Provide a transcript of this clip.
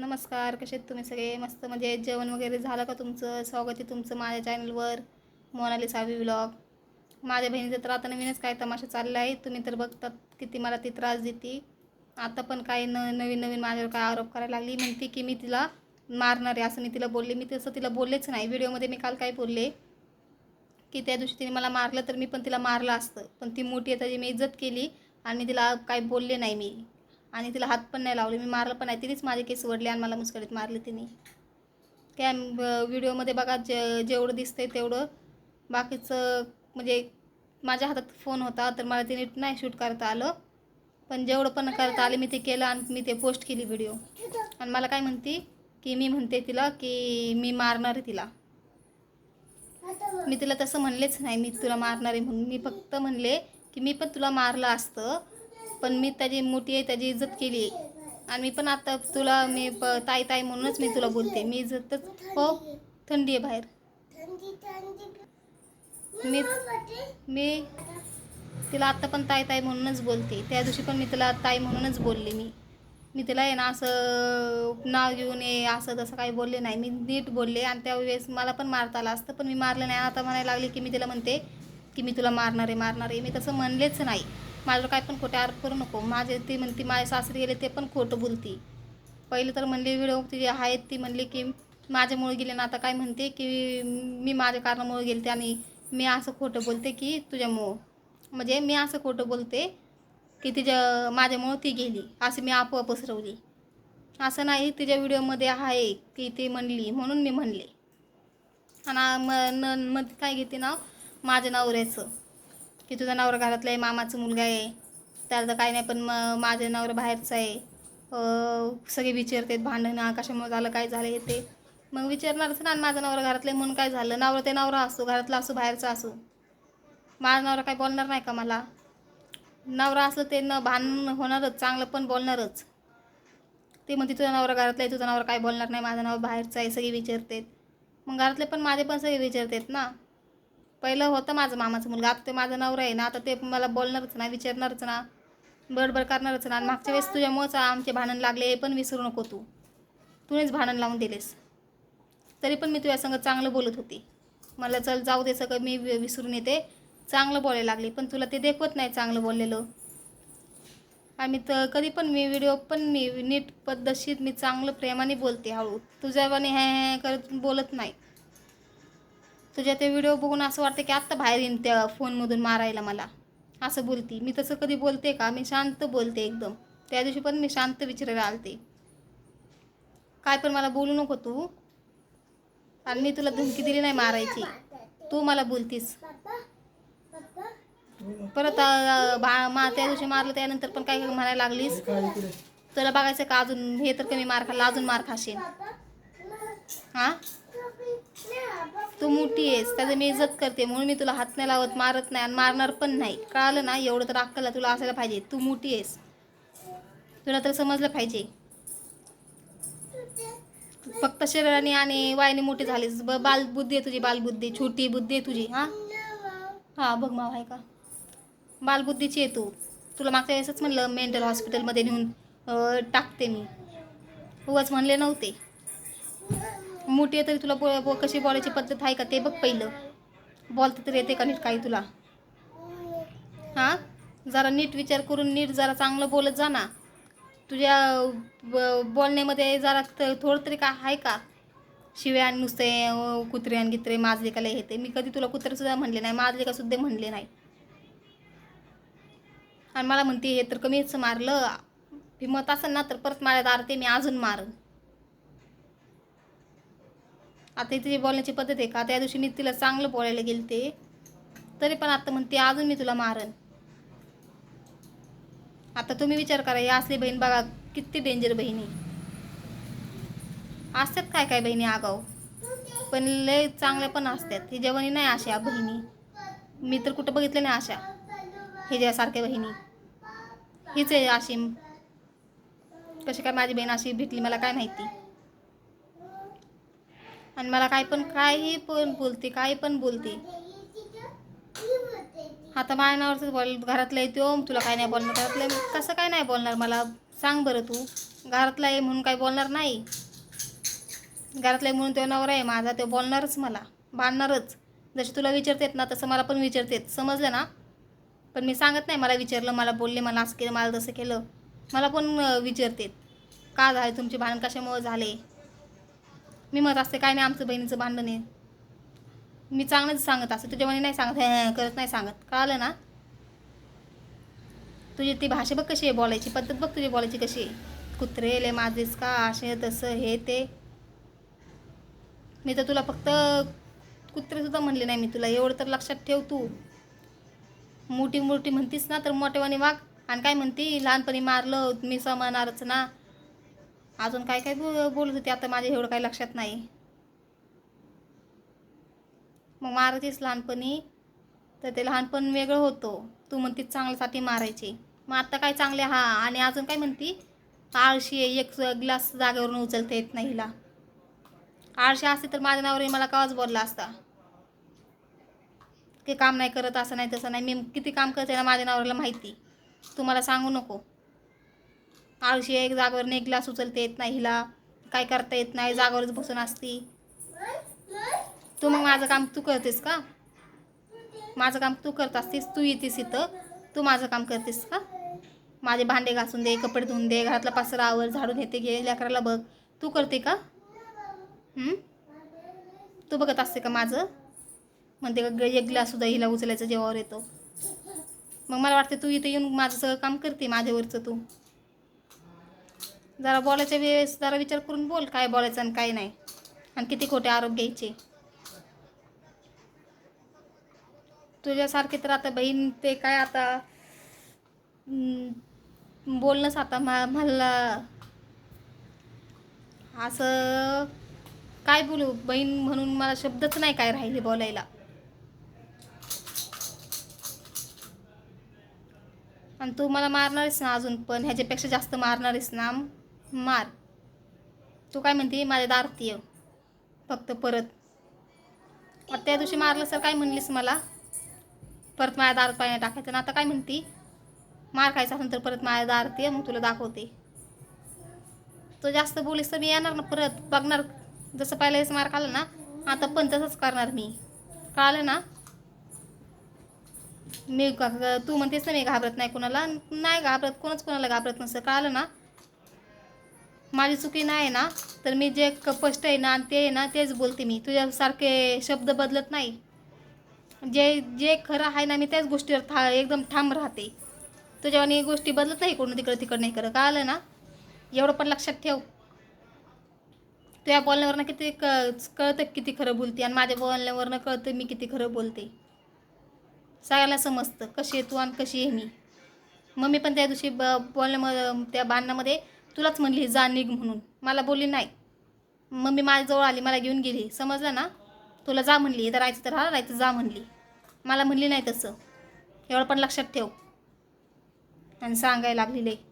नमस्कार कसे आहेत तुम्ही सगळे? मस्त म्हणजे जेवण वगैरे झालं का तुमचं? स्वागत आहे तुमचं माझ्या चॅनलवर मोनाली सावी व्लॉग माझ्या बहिणीचं तर आता नवीनच काय तमाशा चालला आहे. तुम्ही तर बघतात किती मला ती त्रास देते. आता पण काही न नवीन नवीन माझ्यावर काय आरोप करायला लागली. म्हणते की मी तिला मारणार आहे असं मी तिला बोलले. मी तसं तिला बोललेच नाही. व्हिडिओमध्ये मी काल काय बोलले? की त्या दिवशी तिने मला मारलं तर मी पण तिला मारलं असतं. पण ती मोठी आहे त्याची मी इज्जत केली आणि तिला काही बोलले नाही मी. आणि तिला हात पण नाही लावले. मी मारलं पण नाही. तिनेच माझे केस वडले आणि मला मुस्कडीत मारले तिने. त्या व्हिडिओमध्ये बघा जे जेवढं दिसतंय तेवढं. बाकीचं म्हणजे माझ्या हातात फोन होता तर मला तिने नाही शूट करता आलं. पण जेवढं पण करता आले मी ते केलं आणि मी ते पोस्ट केली व्हिडिओ. आणि मला काय म्हणते की मी म्हणते तिला की मी मारणार आहे तिला. मी तिला तसं म्हणलेच नाही मी तुला मारणार आहे म्हणून. मी फक्त म्हणले की मी पण तुला मारलं असतं पण मी त्याची मोठी आहे त्याची इज्जत केली. आणि मी पण आता तुला मी प ताई ताई म्हणूनच मी तुला बोलते. मी इज्जतच हो थंडी आहे बाहेर. मी मी तिला आत्ता पण ताई ताई म्हणूनच बोलते. त्या दिवशी पण मी तिला ताई म्हणूनच बोलले मी. मी तिला आहे ना असं नाव घेऊन ये असं तसं काही बोलले नाही. मी नीट बोलले आणि त्यावेळेस मला पण मारता आलं असतं पण मी मारलं नाही. आता म्हणायला लागले की मी तिला म्हणते की मी तुला मारणार आहे मारणार आहे. मी तसं म्हणलेच नाही. माझ्यावर काय पण खोटे आरोप करू नको. माझे ती म्हणती माझे सासरे गेले ते पण खोटं बोलती. पहिले तर म्हणले व्हिडिओ ती आहेत ती म्हणली की माझ्यामुळे गेले ना. आता काय म्हणते की मी माझ्या कारणामुळे गेले ते आणि मी असं खोटं बोलते की तुझ्यामुळं. म्हणजे मी असं खोटं बोलते की तिच्या माझ्यामुळं ती गेली. असं मी आपोआप पसरवली. असं नाही तिच्या व्हिडिओमध्ये आहे की ती म्हणली म्हणून मी म्हणले. आणि म न मग काय घेते नाव? माझ्या नवऱ्याचं. की तुझा नवरा घरातला आहे मामाचा मुलगा आहे. त्याला तर काही नाही पण मग माझा नवरा बाहेरचा आहे. सगळे विचारतात भांडणं कशामुळे झालं काय झालं हे ते. मग विचारणारच ना आणि माझा नवरा घरातला आहे म्हणून काय झालं? नवरा ते नवरा असो घरातला असो बाहेरचा असो. माझा नवरा काय बोलणार नाही का मला? नवरा असलं ते न भांडण होणारच चांगलं पण बोलणारच. ते म्हणते तुझा नवरा घरातला आहे तुझा नवरा काय बोलणार नाही माझा नवरा बाहेरचा आहे सगळे विचारतात. मग घरातले पण माझे पण सगळे विचारतात ना. पहिलं होतं माझं मामाचं मुलगा आता ते माझं नवरा आहे ना आता ते मला बोलणारच ना विचारणारच ना बडबड करणारच ना आणि मागच्या वेळेस तुझ्यामुळंच आमचे भांडण लागले हे पण विसरू नको तू. तूनेच भांडण लावून दिलेस. तरी पण मी तुझ्या संग चांगलं बोलत होती. मला चल जाऊ दे सगळं मी वि- विसरून येते. चांगलं बोलायला लागले पण तुला ते देखवत नाही चांगलं बोललेलं. आम्ही तर कधी पण मी व्हिडिओ पण मी नीट पद्धतशीर मी चांगलं प्रेमाने बोलते हळू. तुझ्यावाने हे करत बोलत नाही. तुझ्या ते व्हिडिओ बघून असं वाटतं की आत्ता बाहेर येईन त्या फोनमधून मारायला मला. असं बोलती. मी तसं कधी बोलते का? मी शांत बोलते एकदम. त्या दिवशी पण मी शांत विचारायला आलते. काय पण मला बोलू नको तू. आणि मी तुला धमकी दिली नाही मारायची. तू मला बोलतीस. परत मा त्या दिवशी मारलं त्यानंतर पण काय म्हणायला लागलीस. तुला बघायचं का अजून? हे तर कमी मार खाल्ला अजून मार खाशील. हां? तू मोठी आहेस त्याचं मी इज्जत करते म्हणून मी तुला हात नाही लावत मारत नाही आणि मारणार पण नाही. कळालं ना? एवढं तर अक्कला तुला असायला पाहिजे. तू मोठी आहेस. तुला तर समजलं पाहिजे. फक्त शरीराने आणि वायने मोठी झालीस. ब बालबुद्धी आहे तुझी बालबुद्धी छोटी बुद्धी आहे तुझी हां? हां बघ माव आहे का बालबुद्धीची आहे तू. तुला मागच्या वेळेसच म्हणलं मेंटल हॉस्पिटलमध्ये नेऊन टाकते मी. उगाच म्हणले नव्हते. मोठी आहे तरी तुला बो बो- कशी बोलायची पद्धत आहे का? ते बघ पहिलं. बोलतं तरी येते का नीट काही तुला? हां? जरा नीट विचार करून नीट जरा चांगलं बोलत जा ना. तुझ्या ब- बोलण्यामध्ये जरा थोडं तरी का आहे का? शिव्या आणि नुसते कुत्रे आणि गित्रे माझले का येते मी कधी तुला कुत्रेसुद्धा म्हणले नाही माझले का सुद्धा म्हणले नाही. आणि मला म्हणते हे तर कमीच मारलं. हिमत असेल ना तर परत माझ्या दारते मी अजून मारन. आता तिची बोलण्याची पद्धत आहे का त्या दिवशी मी तिला चांगलं बोलायला गेलते तरी पण आता म्हणते अजून मी तुला मारन. आता तुम्ही विचार करा या असली बहीण बघा किती डेंजर बहिणी असतात काय काय बहिणी आगाव पण लय चांगल्या पण असतात. ही जेवणी नाही अशा बहिणी. मी तर कुठं बघितलं नाही अशा. हे ज्यासारख्या बहिणी. हीच आहे अशी. कशी काय माझी बहीण अशी भेटली मला काय माहिती? आणि मला काय पण काही पण बोलते काही पण बोलते. आता माझ्या नावावरच बोल घरातलं येतो तुला काय नाही बोलणार घरातलं कसं काय नाही बोलणार मला सांग बरं तू. घरातला आहे म्हणून काही बोलणार नाही. घरातला आहे म्हणून तो नवरा आहे माझा तो बोलणारच मला बांधणारच. जसे तुला विचारतेत ना तसं मला पण विचारतेत. समजलं ना? पण मी सांगत नाही मला विचारलं मला बोलले मला असं केलं मला तसं केलं. मला पण विचारतेत. का झाले तुमचे भांडण? कशामुळे झाले? मी मत असते काय नाही आमचं बहिणीचं भांडण आहे. मी चांगलंच सांगत असते. तुझ्या म्हणे नाही सांगत. करत नाही सांगत. कळालं ना? तुझी ती भाषा बघ कशी आहे बोलायची पद्धत बघ तुझी बोलायची कशी आहे. कुत्रेले माझेच का असे तसं हे ते. मी तर तुला फक्त कुत्रेसुद्धा म्हणले नाही मी तुला. एवढं तर लक्षात ठेव तू. मोठी मोठी म्हणतीस ना तर मोठेवानी वाघ आणि काय म्हणती? लहानपणी मारलं मी समानारच ना अजून काय काय बो बोलत होती आता माझ्या एवढं काही लक्षात नाही. मग मारायचीच लहानपणी तर ते लहानपण वेगळं होतं. तू म्हणतीस चांगल्यासाठी मारायचे. मग आत्ता काय चांगले? हा आणि अजून काय म्हणती? आळशी आहे एक ग्लास जागेवरून उचलता येत नाही हिला. आळशी असते तर माझ्या नावावर मला कवाच बोलला असता. की काम नाही करत असं नाही तसं नाही. मी किती काम करते ना माझ्या नावाला माहिती. तुम्हाला सांगू नको. आळशी आहे, एक जागेवर एक ग्लास उचलता येत नाही हिला. काय करता येत नाही जागेवरच बसून असती. तू मग माझं काम तू करतेस का? माझं काम तू करत असतीस तू येतेस इथं. तू माझं काम करतेस का? माझे भांडे घासून दे कपडे धुवून दे घरातला पसरा आवर झाडून येते घे लेकराला बघ. तू करते का? तू बघत असते का माझं? म्हणते का ग- एक ग्लास सुद्धा हिला उचलायचं जेव्हावर येतो. मग मला वाटते तू इथं येऊन माझं सगळं काम करते माझ्यावरचं तू. जरा बोलायच्या वेळेस जरा विचार करून बोल काय बोलायचं आणि काय नाही. आणि किती खोटे आरोप घ्यायचे. तुझ्यासारखे तर आता बहीण ते काय आता बोलणंच आता मा मला. असं काय बोलू बहीण म्हणून मला शब्दच नाही काय राहिले बोलायला. आणि तू मला मारणारीस ना अजून पण ह्याच्यापेक्षा जास्त मारणारीस ना. मार. तू काय म्हणते? माझ्या दारात ये. फक्त परत. आता त्या दिवशी मारलं सर काय म्हणलीस मला? परत माझ्या दारात पाणी टाकायचं. ना आता काय म्हणती? मार खायचा असेल तर परत माझ्या दारात ये मग तुला दाखवते. तो जास्त बोलीस तर मी येणार ना परत. बघणार. जसं पाहिलं मार खाल्ला ना आता पण तसंच करणार मी. कळालं ना? मी तू म्हणतेस ना मी घाबरत नाही कोणाला. नाही घाबरत. कोणच कोणाला घाबरत नसतं. कळालं ना? माझी चुकी नाही ना तर मी जे कपष्ट आहे ना आणि ते आहे ना तेच बोलते मी. तुझ्यासारखे शब्द बदलत नाही. जे जे खरं आहे ना मी त्याच गोष्टीवर था एकदम ठाम राहते. तुझ्यावानी गोष्टी बदलत नाही कोण तिकडं तिकडं नाही करत. आलं ना? एवढं पण लक्षात ठेव. तुझ्या बोलण्यावरनं किती क कळतं किती खरं बोलते आणि माझ्या बोलण्यावरनं कळतं मी किती खरं बोलते. सगळ्याला समजतं कशी आहे तू आणि कशी आहे मी. मम्मी पण त्या दिवशी ब बोलण्यामध्ये त्या बांधण्यामध्ये तुलाच म्हणली जा निघ म्हणून. मला बोलली नाही. मम्मी माझ्याजवळ आली मला घेऊन गेली. समजलं ना? तुला जा म्हणली इथं राहायचं तर राहा राहायचं जा म्हणली. मला म्हणली नाही तसं. एवढं पण लक्षात ठेव. आणि सांगायला लागलेलं आहे